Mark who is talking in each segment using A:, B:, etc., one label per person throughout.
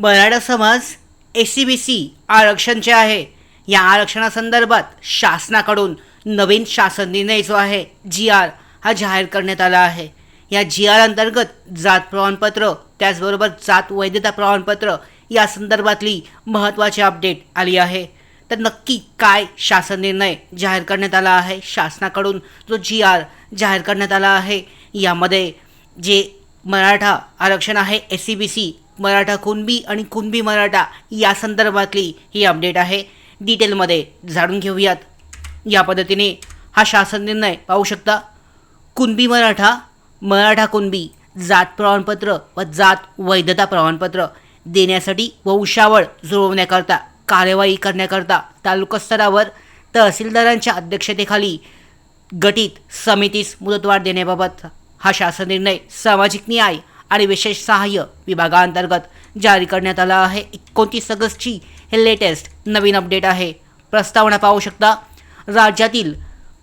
A: मराठा समाज S C B C आरक्षणचे आहे या आरक्षणासंदर्भात शासनाकडून नवीन शासन निर्णय जो आहे जी आर हा जाहीर करण्यात आला आहे. या जी आर अंतर्गत जात प्रमाणपत्र त्याचबरोबर जात वैधता प्रमाणपत्र या संदर्भातली महत्त्वाची अपडेट आली आहे. तर नक्की काय शासन निर्णय जाहीर करण्यात आला आहे शासनाकडून जो जी आर जाहीर करण्यात आला आहे यामध्ये जे मराठा आरक्षण आहे S C B C Maratha Kunbi आणि कुणबी मराठा या संदर्भातली ही अपडेट आहे. डिटेलमध्ये जाणून घेऊयात. या पद्धतीने हा शासन निर्णय पाहू शकता. कुणबी मराठा मराठा कुणबी जात प्रमाणपत्र व जात वैधता प्रमाणपत्र देण्यासाठी वंशावळ जुळवण्याकरता कार्यवाही करण्याकरता तालुका स्तरावर तहसीलदारांच्या अध्यक्षतेखाली गटित समितीस मुदतवाढ देण्याबाबत हा शासन निर्णय सामाजिक न्याय आणि विशेष सहाय्य विभागाअंतर्गत जारी करण्यात आला आहे. एकोणतीस ऑगस्टची हे लेटेस्ट नवीन अपडेट आहे. प्रस्तावना पाहू शकता राज्यातील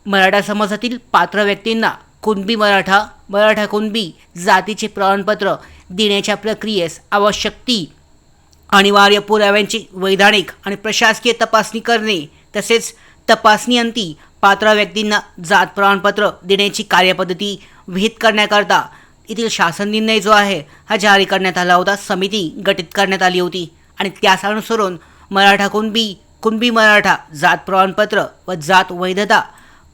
A: मराठा समाजातील पात्र व्यक्तींना कुणबी मराठा मराठा कुणबी जातीचे प्रमाणपत्र देण्याच्या प्रक्रियेस आवश्यक ती अनिवार्य पुराव्यांची वैधानिक आणि प्रशासकीय तपासणी करणे तसेच तपासणीअंती पात्र व्यक्तींना जात प्रमाणपत्र देण्याची कार्यपद्धती विहित करण्याकरता येथील शासन निर्णय जो आहे हा जारी करण्यात आला होता. समिती गठीत करण्यात आली होती. आणि त्यास अनुसरून मराठा कुणबी कुणबी मराठा जात प्रमाणपत्र व जात वैधता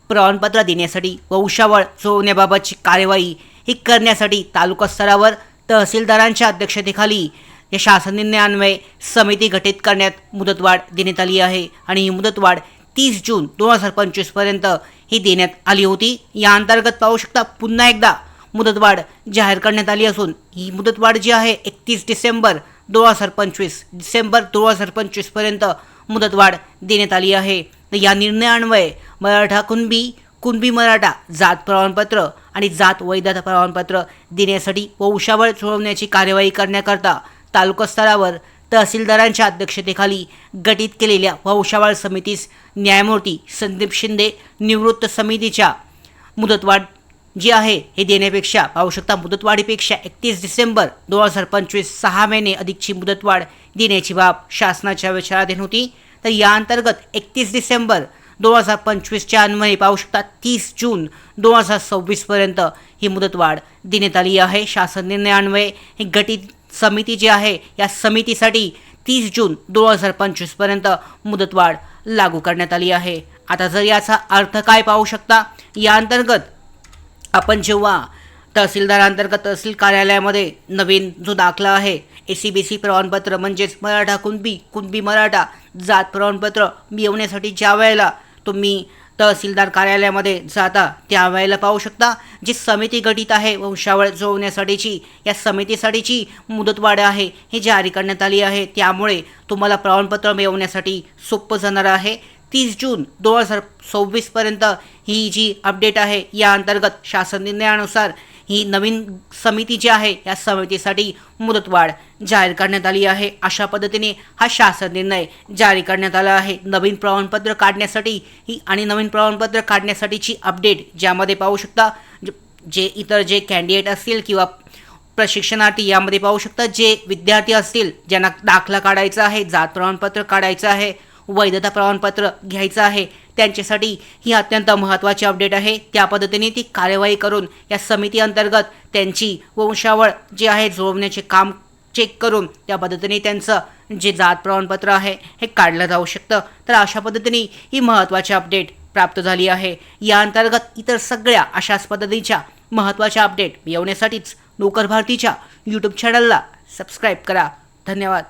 A: प्रमाणपत्र देण्यासाठी वंशावळ जुळवण्याबाबतची कार्यवाही ही करण्यासाठी तालुका स्तरावर तहसीलदारांच्या अध्यक्षतेखाली या शासन निर्णयान्वये समिती गठीत करण्यात मुदतवाढ देण्यात आली आहे. आणि ही मुदतवाढ तीस जून दोन हजार पंचवीसपर्यंत ही देण्यात आली होती. या अंतर्गत पाहू शकता पुन्हा एकदा मुदतवाढ जाहीर करण्यात आली असून ही मुदतवाढ जी आहे एकतीस डिसेंबर दोन हजार पंचवीस डिसेंबर दोन हजार पंचवीसपर्यंत मुदतवाढ देण्यात आली आहे. तर या निर्णयान्वये मराठा कुणबी कुणबी मराठा जात प्रमाणपत्र आणि जात वैधता प्रमाणपत्र देण्यासाठी वंशावळ सोडवण्याची कार्यवाही करण्याकरता तालुका स्तरावर तहसीलदारांच्या अध्यक्षतेखाली गठीत केलेल्या वंशावळ समितीस न्यायमूर्ती संदीप शिंदे निवृत्त समितीच्या मुदतवाढ जी आहे हे देण्यापेक्षा पाहू शकता मुदतवाढीपेक्षा एकतीस डिसेंबर दोन हजार पंचवीस सहा महिने अधिकची मुदतवाढ देण्याची बाब शासनाच्या विचाराधीन होती. तर या अंतर्गत एकतीस डिसेंबर दोन हजार पंचवीसच्या अन्वये पाहू शकता तीस जून दोन हजार सव्वीसपर्यंत ही मुदतवाढ देण्यात आली आहे. शासन निर्णयान्वये ही गटित समिती जी आहे या समितीसाठी तीस जून दोन हजार पंचवीसपर्यंत मुदतवाढ लागू करण्यात आली आहे. आता जर याचा अर्थ काय पाहू शकता? या अंतर्गत आपण जेव्हा तहसीलदारांतर्गत तहसील कार्यालयामध्ये नवीन जो दाखला आहे ए सी बी सी प्रमाणपत्र म्हणजेच मराठा कुणबी कुणबी मराठा जात प्रमाणपत्र मिळवण्यासाठी ज्या वेळेला तुम्ही तहसीलदार कार्यालयामध्ये जाता त्यावेळेला पाहू शकता जी समिती गठीत आहे वंशावळ जुळवण्यासाठीची या समितीसाठीची मुदतवाढ आहे ही जारी करण्यात आली आहे. त्यामुळे तुम्हाला प्रमाणपत्र मिळवण्यासाठी सोपं जाणार आहे. तीस जून दोन हजार सव्वीसपर्यंत ही जी अपडेट आहे या अंतर्गत शासन निर्णयानुसार ही नवीन समिती जी आहे या समितीसाठी मुदतवाढ जाहीर करण्यात आली आहे. अशा पद्धतीने हा शासन निर्णय जारी करण्यात आला आहे. नवीन प्रमाणपत्र काढण्यासाठी ही आणि नवीन प्रमाणपत्र काढण्यासाठीची अपडेट ज्यामध्ये पाहू शकता जे- जे इतर जे कॅन्डिडेट असतील किंवा प्रशिक्षणार्थी यामध्ये पाहू शकता जे विद्यार्थी असतील ज्यांना दाखला काढायचा आहे जात प्रमाणपत्र काढायचं आहे वैधता प्रमाणपत्र घ्यायचं आहे. त्यांच्यासाठी ही अत्यंत महत्त्वाची अपडेट आहे. त्या पद्धतीने ती कार्यवाही करून या समिती अंतर्गत त्यांची वंशावळ जे आहे जुळवण्याचे काम चेक करून त्या पद्धतीने त्यांचं जे जात प्रमाणपत्र आहे हे काढलं जाऊ शकतं. तर अशा पद्धतीने ही महत्त्वाची अपडेट प्राप्त झाली आहे. या अंतर्गत इतर सगळ्या अशाच पद्धतीच्या महत्त्वाच्या अपडेट मिळवण्यासाठीच नोकर भारतीच्या यूट्यूब चॅनलला सबस्क्राईब करा. धन्यवाद.